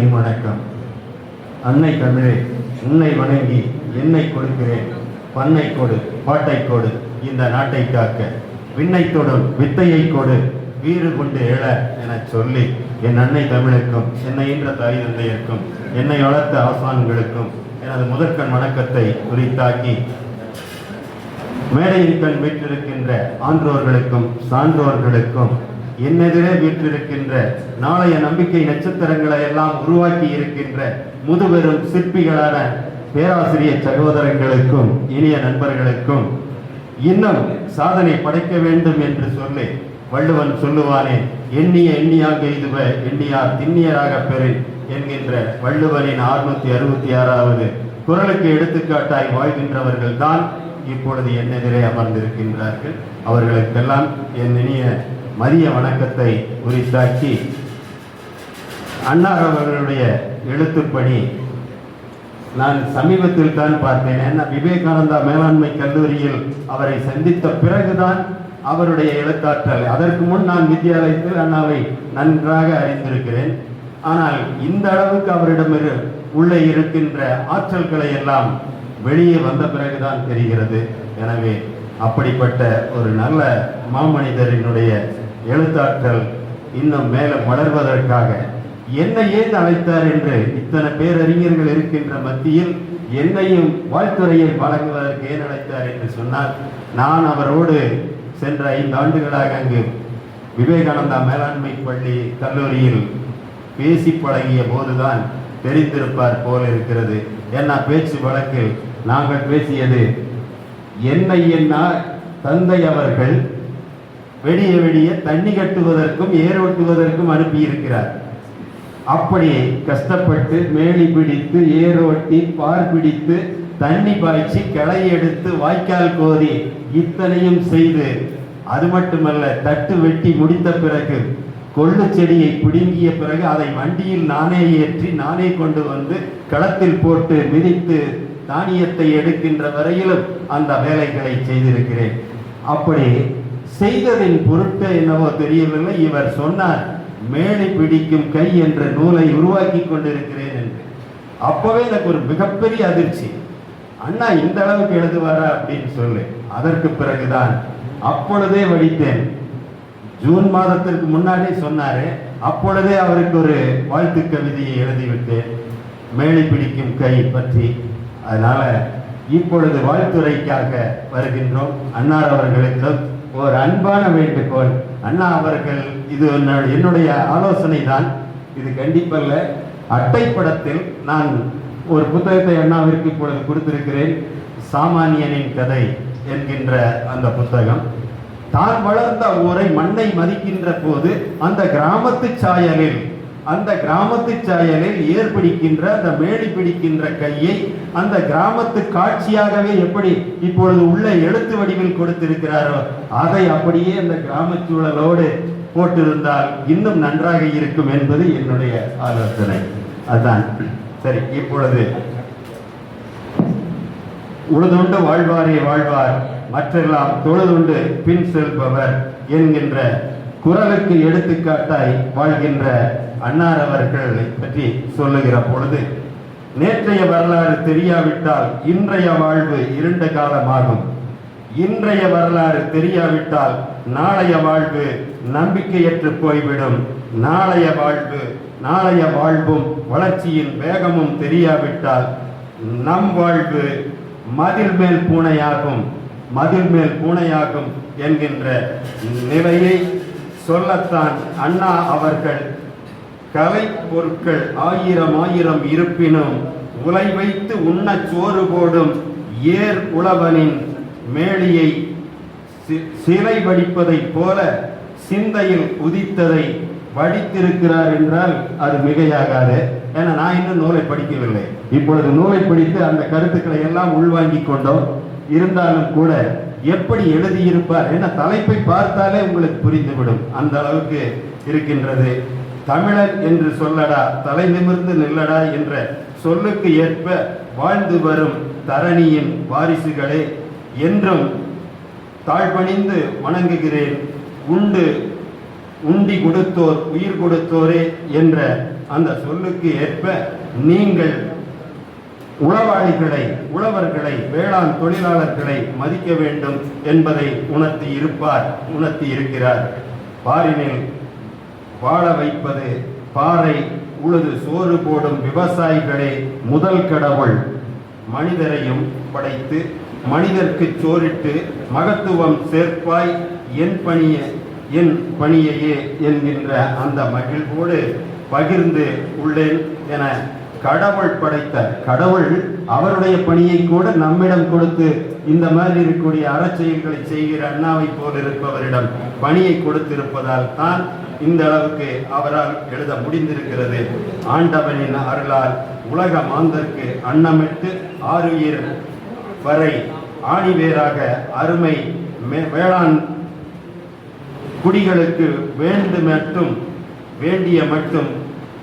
அன்னையின் வணக்கம் அன்னை தமிழே உன்னை வணங்கி என்னை கொடுக்கிறேன். பண்ணை கொடு பாட்டை கொடு இந்த நாட்டை காக்க. விண்ணை தொடும் வித்தையை கொடு வீறு கொண்டு எழ என சொல்லி என் அன்னை தமிழுக்கும் என்னை ஈன்ற தாய் தந்தையருக்கும் என்னை வளர்த்த ஆசான்களுக்கும் எனது முதற்கண் வணக்கத்தை குறித்தாக்கி மேடையின் கண் வீட்டிருக்கின்ற ஆன்றோர்களுக்கும் சான்றோர்களுக்கும் என்னெதிரே வீற்றிருக்கின்ற நாளைய நம்பிக்கை நட்சத்திரங்களை எல்லாம் உருவாக்கி இருக்கின்ற முதுபெரும் சிற்பிகளான பேராசிரியர் சகோதரர்களுக்கும் இனிய நண்பர்களுக்கும் இன்னும் சாதனை படைக்க வேண்டும் என்று சொல்லி வள்ளுவன் சொல்லுவானே எண்ணிய எண்ணியாக இதுவ எண்ணியார் திண்ணியராக பெறு என்கின்ற வள்ளுவனின் அறுநூத்தி அறுபத்தி ஆறாவது குரலுக்கு எடுத்துக்காட்டாய் வாழ்கின்றவர்கள் தான் இப்பொழுது என்னெதிரே அமர்ந்திருக்கின்றார்கள். அவர்களுக்கெல்லாம் என் இனிய மதிய வணக்கத்தை உரித்தாக்கி அன்னார் அவர்களுடைய எழுத்துப்பணி நான் சமீபத்தில் தான் பார்த்தேன். ஏன்னா விவேகானந்தா மேலாண்மை கல்லூரியில் அவரை சந்தித்த பிறகுதான் அவருடைய எழுத்தாற்றல். அதற்கு முன் நான் வித்தியாலயத்தில் அண்ணாவை நன்றாக அறிந்திருக்கிறேன். ஆனால் இந்த அளவுக்கு அவரிடம் உள்ளே இருக்கின்ற ஆற்றல்களை எல்லாம் வெளியே வந்த பிறகுதான் தெரிகிறது. எனவே அப்படிப்பட்ட ஒரு நல்ல மாமனிதரினுடைய எழுத்தாற்றல் இன்னும் மேலே வளர்வதற்காக என்னை ஏன் அழைத்தார் என்று இத்தனை பேரறிஞர்கள் இருக்கின்ற மத்தியில் என்னையும் வாழ்த்துறையை வழங்குவதற்கு ஏன் அழைத்தார் என்று சொன்னால் நான் அவரோடு சென்ற ஐந்து ஆண்டுகளாக அங்கு விவேகானந்தா மேலாண்மை பள்ளி கல்லூரியில் பேசி பழகிய போதுதான் தெரிந்திருப்பார் போல இருக்கிறது. ஏன்னா பேச்சு வழக்கில் நாங்கள் பேசியது என்னை என்னா தந்தை அவர்கள் வெடிய வெடிய தண்ணி கட்டுவதற்கும் ஏரோட்டுவதற்கும் அனுப்பியிருக்கிறார். அப்படி கஷ்டப்பட்டு மேலி பிடித்து ஏரோட்டி பார் பிடித்து தண்ணி பாய்ச்சி களை எடுத்து வாய்க்கால் கோதி இத்தனையும் செய்து அது மட்டுமல்ல தட்டு வெட்டி முடித்த பிறகு கொள்ளு செடியை பிடுங்கிய பிறகு அதை வண்டியில் நானே ஏற்றி நானே கொண்டு வந்து களத்தில் போட்டு மிதித்து தானியத்தை எடுக்கின்ற வரையிலும் அந்த வேலைகளை செய்திருக்கிறேன். அப்படி செய்ததின் பொருட்டு என்னவோ தெரியவில்லை. இவர் சொன்னார் மேடை பிடிக்கும் கை என்ற நூலை உருவாக்கி கொண்டிருக்கிறேன் என்று. அப்பவே எனக்கு ஒரு மிகப்பெரிய அதிர்ச்சி. அண்ணா இந்த அளவுக்கு எழுதுவாரா? அப்படின்னு சொல்லு. அதற்கு பிறகுதான் அப்பொழுதே வடித்தேன் ஜூன் மாதத்திற்கு முன்னாடி சொன்னாரு அப்பொழுதே அவருக்கு ஒரு வாழ்த்து கவிதையை எழுதிவிட்டேன். மேலே பிடிக்கும் கை பற்றி. அதனால இப்பொழுது வாழ்த்துறைக்காக வருகின்றோம். அன்னார் அவர்களுக்கு ஒரு அன்பான வேண்டுகோள். அண்ணா அவர்கள் இது என்னுடைய- என்னுடைய ஆலோசனை தான் இது கண்டிப்பல்ல. அட்டைப்படத்தில் நான் ஒரு புத்தகத்தை அண்ணாவிற்கு இப்பொழுது கொடுத்திருக்கிறேன். சாமானியனின் கதை என்கின்ற அந்த புத்தகம். தான் வளர்ந்த ஊரை மண்ணை மதிக்கின்ற போது அந்த கிராமத்து சாயலில் அந்த கிராமத்து சாயலில் ஏர் பிடிக்கின்ற அந்த மேடி பிடிக்கின்ற கையை அந்த கிராமத்து காட்சியாகவே எப்படி இப்பொழுது உள்ள எழுத்து வடிவில் கொடுத்திருக்கிறாரோ அதை அப்படியே அந்த கிராமச் சூழலோடு போட்டிருந்தால் இன்னும் நன்றாக இருக்கும் என்பது என்னுடைய ஆலோசனை. அதுதான். சரி இப்பொழுது. உழுதுண்டு வாழ்வாரே வாழ்வார் மற்றெல்லாம் தொழுதுண்டு பின் செல்பவர் என்கின்ற குரலுக்கு எடுத்துக்காட்டாய் வாழ்கின்ற அன்னார் அவர்களை பற்றி சொல்லுகிற பொழுது நேற்றைய வரலாறு தெரியாவிட்டால் இன்றைய வாழ்வு இருண்ட காலமாகும். இன்றைய வரலாறு தெரியாவிட்டால் நாளைய வாழ்வு நம்பிக்கையற்று போய்விடும். நாளைய வாழ்வு நாளைய வாழ்வும் வளர்ச்சியின் வேகமும் தெரியாவிட்டால் நம் வாழ்வு மதில் மேல் பூனையாகும். மதில் மேல் பூனையாகும் என்கின்ற நிலையை சொல்லத்தான் அண்ணா அவர்கள் கலை பொருட்கள் ஆயிரம் ஆயிரம் இருப்பினும் உலை வைத்து உண்ண சோறு போடும் ஏர் உழவனின் மேலியை சி- சிலை வடிப்பதைப் போல சிந்தையில் உதித்ததை வடித்திருக்கிறார் என்றால் அது மிகையாகாது. ஏன்னா நான் இன்னும் நூலை படிக்கவில்லை. இப்பொழுது நூலை படித்து அந்த கருத்துக்களை எல்லாம் உள்வாங்கிக் கொண்டோம். இருந்தாலும் கூட எப்படி எழுதியிருப்பார்? ஏன்னா தலைப்பை பார்த்தாலே உங்களுக்கு புரிந்துவிடும். அந்த அளவுக்கு இருக்கின்றது. தமிழன் என்று சொல்லடா தலை நிமிர்ந்து நில்லடா என்ற சொல்லுக்கு ஏற்ப வாழ்ந்து வரும் தரணியின் வாரிசுகளே என்றும் தாழ்பணிந்து வணங்குகிறேன். உண்டு உண்டி கொடுத்தோர் உயிர் கொடுத்தோரே என்ற அந்த சொல்லுக்கு ஏற்ப நீங்கள் உளவாளிகளை உழவர்களை வேளாண் தொழிலாளர்களை மதிக்க வேண்டும் என்பதை உணர்த்தி இருப்பார் உணர்த்தி இருக்கிறார் பாரினில் வாழ வைப்பது பாறை உழுது சோறு போடும் விவசாயிகளே முதல் கடவுள். மனிதரையும் படைத்து மனிதர்க்கு சோறிட்டு மகத்துவம் சேர்ப்பாய் என் பணிய என் பணியையே என்கின்ற அந்த மகிழ்வோடு பகிர்ந்து உள்ளேன் என கடவுள் படைத்த கடவுள் அவருடைய பணியை கூட நம்மிடம் கொடுத்து இந்த மாதிரி இருக்கக்கூடிய அறச்செயல்களை செய்கிற அண்ணாவை போல் இருப்பவரிடம் பணியை கொடுத்திருப்பதால் தான் இந்த அளவுக்கு அவரால் எழுத முடிந்திருக்கிறது. ஆண்டவனின் அருளால் உலக மாந்தர்க்கு அன்னமிட்டு ஆறுயிர் வரை ஆணிவேராக அருமை மே- வேளாண் குடிகளுக்கு வேண்டு மட்டும் வேண்டிய மட்டும்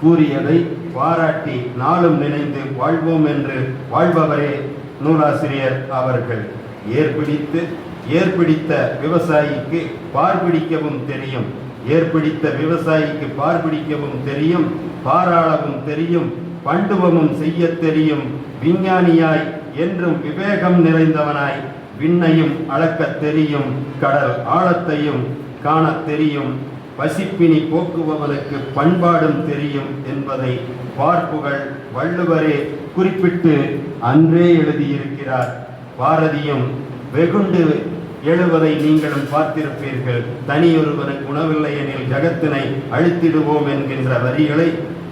கூறியதை பாராட்டி நாளும் நினைந்து வாழ்வோம் என்று வாழ்பவரே நூலாசிரியர் அவர்கள். ஏற்பிடித்து ஏற்பிடித்த விவசாயிக்கு பார்பிடிக்கவும் தெரியும். ஏற்பிடித்த விவசாயிக்கு பார்பிடிக்கவும் தெரியும் பாராளவும் தெரியும் பண்டுவமும் செய்யத் தெரியும். விஞ்ஞானியாய் என்றும் விவேகம் நிறைந்தவனாய் விண்ணையும் அளக்கத் தெரியும் கடல் ஆழத்தையும் காணத் தெரியும். பசிப்பினி போக்குபவனுக்கு பண்பாடும் தெரியும் என்பதை பார்ப்புகள் வள்ளுவரே குறிப்பிட்டு அன்றே எழுதியிருக்கிறார். பாரதியும் வெகுண்டு எழுவதை நீங்களும் பார்த்திருப்பீர்கள். தனியொருவனுக்கு உணவில்லை எனில் ஜகத்தினை அழித்திடுவோம் என்கின்ற வரிகளை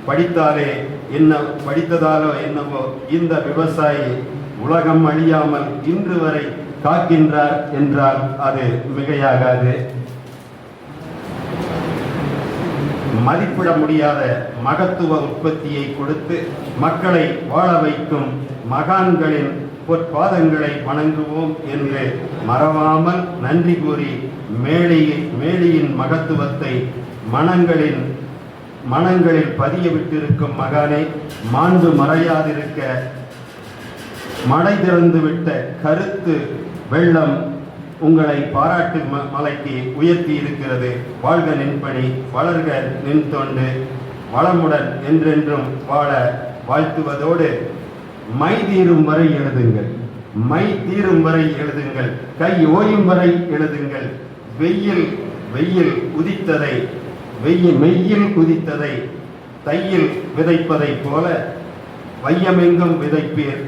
படித்தாலே என்ன படித்ததாலோ என்னவோ இந்த விவசாயி உலகம் அழியாமல் இன்று வரை காக்கின்றார் என்றால் அது மிகையாகாது. மதிப்பிட முடியாத மகத்துவ உற்பத்தியை கொடுத்து மக்களை வாழ வைக்கும் மகான்களின் பொற்பாதங்களை வணங்குவோம் என்று மறவாமல் நன்றி கூறி மேலி மேலையின் மகத்துவத்தை மனங்களின் மனங்களில் பதிய விட்டிருக்கும் மகானே மாண்பு மறையாதிருக்க மழை திறந்து விட்ட கருத்து வெள்ளம் உங்களை பாராட்டு ம- மலைக்கு உயர்த்தி இருக்கிறது. வாழ்க நின்பணி வளர்க நின் தொண்டு வளமுடன் என்றென்றும் வாழ வாழ்த்துவதோடு மை தீரும் வரை எழுதுங்கள். மை தீரும் வரை எழுதுங்கள். கை ஓயும் வரை எழுதுங்கள். வெயில் வெயில் உதித்ததை வெயில் மெய்யில் குதித்ததை தையில் விதைப்பதைப் போல வையமெங்கும் விதைப்பீர்.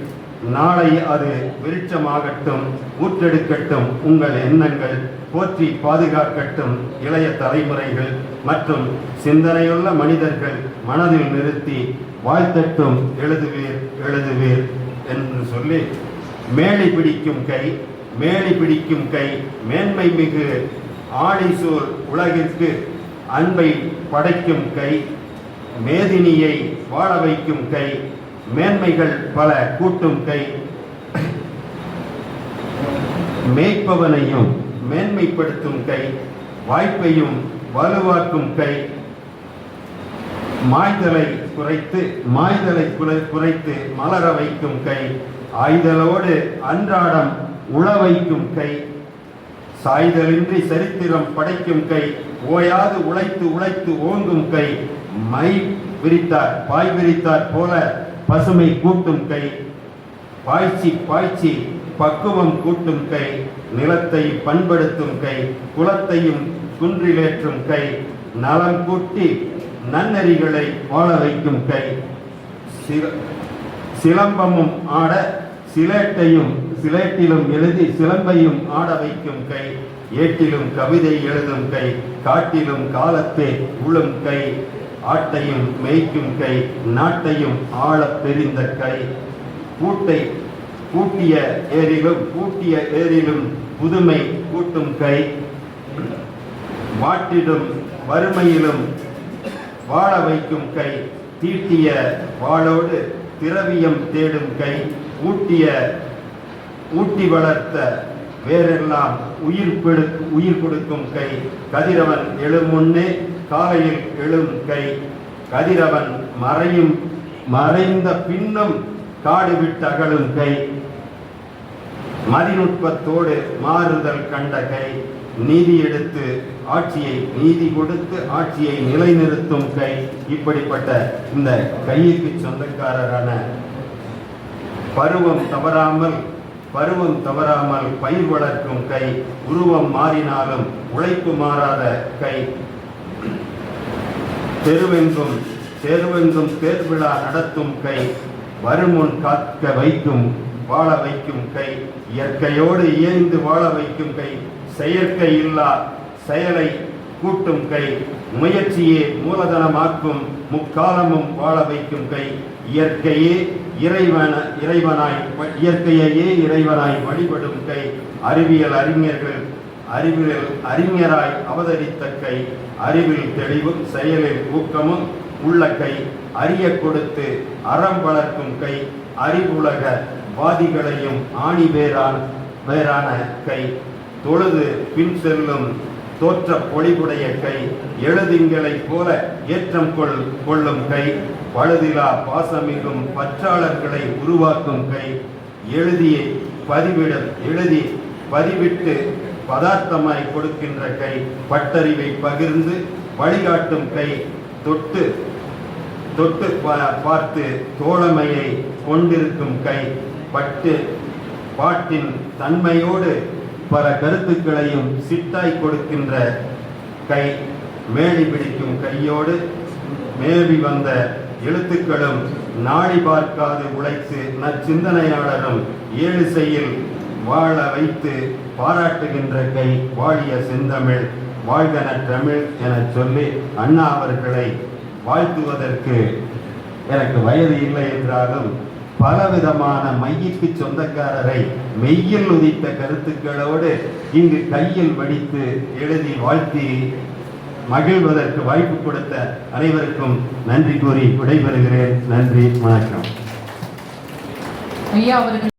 நாளை அது விருட்சமாகட்டும் ஊற்றெடுக்கட்டும் உங்கள் எண்ணங்கள் போற்றி பாதுகாக்கட்டும் இளைய தலைமுறைகள் மற்றும் சிந்தனையுள்ள மனிதர்கள் மனதில் நிறுத்தி வாழ்த்தட்டும் எழுதுவீர் எழுதுவீர் என்று சொல்லி மேலி பிடிக்கும் கை மேலி பிடிக்கும் கை மேன்மை மிகு ஆணிசூர் உலகிற்கு அன்பை படைக்கும் கை மேதினியை வாழ வைக்கும் கை மேன்மைகள் பல கூட்டும் கை. மேய்ப்பவனையும் மேன்மைப்படுத்தும் கை வாய்ப்பையும் வலுவாக்கும் கை. மாய்தலை குறைத்து மாய்தலை குறை- குறைத்து மலர வைக்கும் கை ஆய்தலோடு அன்றாடம் உழ வைக்கும் கை சாய்தலின்றி சரித்திரம் படைக்கும் கை ஓயாது உழைத்து உழைத்து ஓங்கும் கை மை விரித்தார் பாய் விரித்தார் போல பசுமை கூட்டும் கை பாய்ச்சி பாய்ச்சி பக்குவம் கூட்டும் கை நிலத்தை பண்படுத்தும் கை குலத்தையும் குன்றிலேற்றும் கை நலம் கூட்டி நன்னறிகளை வாழ வைக்கும் கை. சில- சிலம்பமும் ஆட சிலேட்டையும் சிலேட்டிலும் எழுதி சிலம்பையும் ஆட வைக்கும் கை. ஏட்டிலும் கவிதை எழுதும் கை காட்டிலும் காலத்தை உளும் கை. ஆட்டையும் மேய்க்கும் கை நாட்டையும் ஆளப் பெரிந்த கை. பூட்டை பூட்டிய ஏரிலும் பூட்டிய ஏரிலும் புதுமை கூட்டும் கை. வாட்டிடும் வறுமையிலும் வாழ வைக்கும் கை தீட்டிய வாளோடு திரவியம் தேடும் கை ஊட்டிய ஊட்டி வளர்த்த வேறெல்லாம் உயிர் பெடு உயிர் கொடுக்கும் கை கதிரவன் எழும் முன்னே காலையில் எழும் கை கதிரவன் மறையும் மறைந்த பின்னும் காடு விட்டு அகலும் கை. மதிநுட்பத்தோடு மாறுதல் கண்ட கை. நீதி எடுத்து ஆட்சியை நீதி கொடுத்து ஆட்சியை நிலைநிறுத்தும் கை இப்படிப்பட்ட இந்த கைக்கு சொந்தக்காரரான பருவம் தவறாமல் பருவம் தவறாமல் பயிர் வளர்க்கும் கை உருவம் மாறினாலும் உழைப்பு மாறாத கை. தெருவெங்கும் தெருவெங்கும் தேர்விழா நடத்தும் கை வருமுன் காக்க வைக்கும் வாழ வைக்கும் கை இயற்கையோடு இயைந்து வாழ வைக்கும் கை செயற்கை இல்லா செயலை கூட்டும் கை முயற்சியே மூலதனமாக்கும் முக்காலமும் வாழ வைக்கும் கை. இயற்கையே இறைவன இறைவனாய் இயற்கையையே இறைவனாய் வழிபடும் கை. அறிவியல் அறிஞர்கள் அறிவியல் அறிஞராய் அவதரித்த கை. அறிவில் தெளிவும் செயலில் ஊக்கமும் உள்ள கை. அறிய கொடுத்து அறம் வளர்க்கும் கை. அறிவுலக வாதிகளையும் ஆணி வேறான் வேறான கை. தொழுது பின் செல்லும் தோற்ற பொழிவுடைய கை எழுதிங்களைப் போல ஏற்றம் கொள் கொள்ளும் கை பழுதிலா பாசமிகும் பற்றாளர்களை உருவாக்கும் கை எழுதிய பதிவிட எழுதி பதிவிட்டு பதார்த்தமாய் கொடுக்கின்ற கை பட்டறிவை பகிர்ந்து வழிகாட்டும் கை தொட்டு தொட்டு பா- பார்த்து தோழமையை கொண்டிருக்கும் கை பட்டு பாட்டின் தன்மையோடு பல கருத்துக்களையும் சித்தாய் கொடுக்கின்ற கை மேடி பிடிக்கும் கையோடு மேவி வந்த எழுத்துக்களும் நாடி பார்க்காது உழைத்து நற்சிந்தனையாளரும் ஏழு செய்யில் வாழ வைத்து பாராட்டுகின்ற கை வாழிய செந்தமிழ் வாழ்கன தமிழ் எனச் சொல்லி அண்ணா அவர்களை வாழ்த்துவதற்கு எனக்கு வயது இல்லை என்றாலும் பலவிதமான மையிற்கு சொந்தக்காரரை மெய்யில் உதித்த கருத்துக்களோடு இங்கு கையில் வடித்து எழுதி வாழ்த்தி மகிழ்வதற்கு வாய்ப்பு கொடுத்த அனைவருக்கும் நன்றி கூறி விடைபெறுகிறேன். நன்றி வணக்கம். ஐயா அவர்கள்